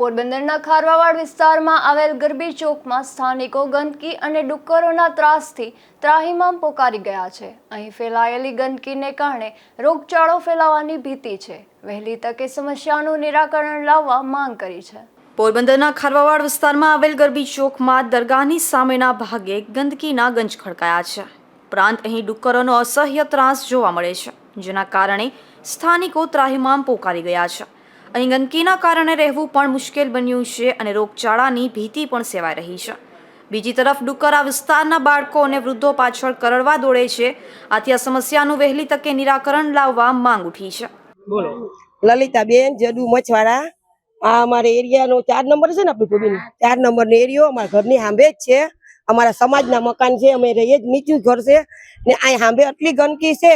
પોરબંદરના ખારવાવાડ વિસ્તારમાં આવેલ ગરબી ચોકમાં સ્થાનિકો ગંદકી અને ડુક્કરોના ત્રાસથી ત્રાહિમામ પોકારી ગયા છે. અહીં ફેલાયેલી ગંદકીને કારણે રોગચાળો ફેલાવાની ભીતિ છે. વહેલી તકે સમસ્યાનું નિરાકરણ લાવવા માંગ કરી છે. પોરબંદરના ખારવાવાડ વિસ્તારમાં આવેલ ગરબી ચોકમાં દરગાહની સામેના ભાગે ગંદકીના ગંજ ખડકાયા છે. ઉપરાંત અહીં ડુક્કરોનો અસહ્ય ત્રાસ જોવા મળે છે, જેના કારણે સ્થાનિકો ત્રાહિમામ પોકારી ગયા છે. અહીં ગંદકીના કારણે રહેવું પણ મુશ્કેલ બન્યું છે અને રોગચાળાની ભીતિ પણ સેવાઈ રહી છે. બીજી તરફ ડુક્કર આ વિસ્તારના બાળકો અને વૃદ્ધો પાછળ કરડવા દોડે છે. આથી આ સમસ્યાનું વહેલી તકે નિરાકરણ લાવવા માંગ ઉઠી છે. બોલો. લલિતાબેન જડુ મછવાડા. આ અમારે એરિયાનો ચાર નંબર છે ને આપણી કોબીનો ચાર નંબરનો એરિયો અમારા ઘરની સાંભે જ છે. અમારા સમાજના મકાન છે અમે રહીએ જ નીચું ઘર છે. ને અહીં સાંભે આટલી ગંદકી છે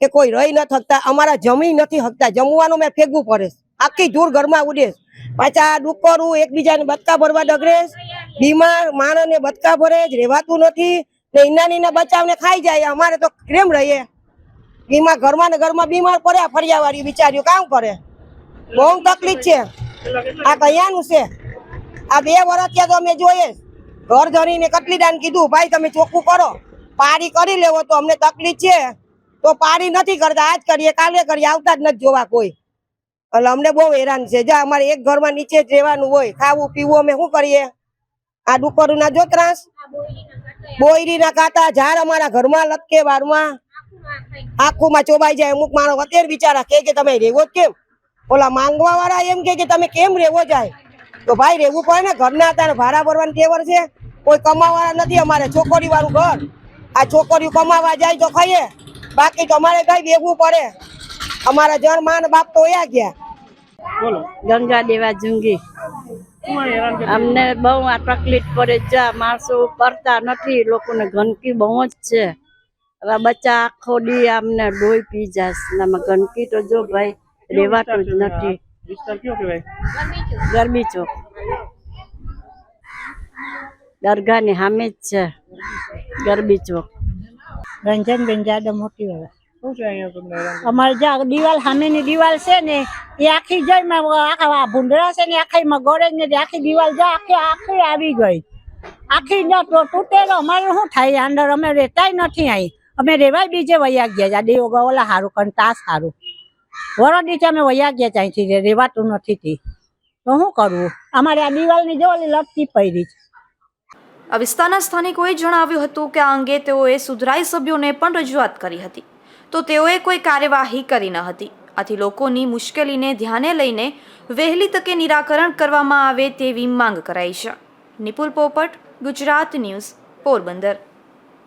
કે કોઈ રહી ન થકતા અમારા જમી નથી હકતા. જમવાનું મેં ફેંકવું પડે છે. આખી ધૂળ ઘરમાં ઉડે. પાછા ડુક્કરું એકબીજાને બચકા ભરવા ડગરે. બીમાર, માણસને બચકા ભરે જ રહેવાતું નથી. ને ઇના નીના બચાવને ખાઈ જાય. અમારે તો કેમ રહીએ? બીમાર, ઘરમાં ને ઘરમાં બીમાર પડ્યા ફરિયા વાળી બિચારીઓ કામ કરે. બહુ તકલીફ છે. આ કયાનું છે. આ બે વર્ષ ત્યાં તો અમે જોઈએ ઘર ધરીને કટલી દાન કીધું, ભાઈ, તમે ચોખ્ખું કરો. પારી કરી લેવો તો અમને તકલીફ છે. તો પારી નથી કરતા. આજ કરીએ, કાલે કરીએ. આવતા જ નથી જોવા કોઈ. એટલે અમને બહુ હેરાન છે. જો, અમારે એક ઘરમાં નીચે જ રહેવાનું હોય. ખાવું, પીવું અમે શું કરીએ? આ ડુકરું ના જો ત્રાસ? બોયરી ના કાતા ઝાડ અમારા ઘરમાં લટકે વારમાં. આખું માં ચોબાઈ જાય, અમુક માણસ અત્યારે બિચારા કે તમે રેવો કેમ? ઓલા માંગવા વાળા એમ કે તમે કેમ રેવો જાય? તો ભાઈ, રેવું પડે ને ઘરના ને ભાડા ભરવાની ટેવર છે. કોઈ કમાવાળા નથી અમારે છોકરી વાળું ઘર. આ છોકરીઓ કમાવા જાય તો ખાઈએ. બાકી તો અમારે કઈ બેગવું પડે. અમારા જણમાં બાપ તો ઓયા ગયા. બોલો. ગંગા દેવા જુંગી. અમને બહુ આ તકલીફ પડે છે માણસો કરતા નથી લોકોને ગંદકી બહુ જ છે. હવે બચ્ચા આખો દી અમને ડોઈ પી જશે ને આમાં ગંદકી તો જો ભાઈ રેવાતું જ નથી. ગરમી ચોક દરગાહ ગરબી ચોક. દરગાહની સામે જ છે ગરબી ચોક. રંજન બેન જાડે મોટી વાળા શું છે અહીંયા તમને અમારે જ્યાં દિવાલ સામેની દિવાલ છે ને એ આખી જઈ આખા ભૂંડરા છે ને આખી માં ગોળે ને આખી દિવાલ જા આખી આખી આવી ગઈ. આખી તૂટેલો અમારે શું થાય? અંદર અમે રહેતાય નથી અહીં. અમે રેવાય બીજે વયા ગયા છે. દેવો દેવ સારું તા સારું વરદી અમે વયા ગયા છે અહીંથી રહેવાતું રેવાતું નથી તી. તો શું કરવું? અમારે આ દિવાલની જો ઓલી લટકી પડી છે. આ વિસ્તારના સ્થાનિકોએ જણાવ્યું હતું કે આ અંગે તેઓએ સુધરાઈ સભ્યોને પણ રજૂઆત કરી હતી. તો તેઓએ કોઈ કાર્યવાહી કરી ન હતી. આથી લોકોની મુશ્કેલીને ધ્યાને લઈને વહેલી તકે નિરાકરણ કરવામાં આવે તેવી માંગ કરાઈ છે. નિપુલ પોપટ, ગુજરાત ન્યૂઝ, પોરબંદર.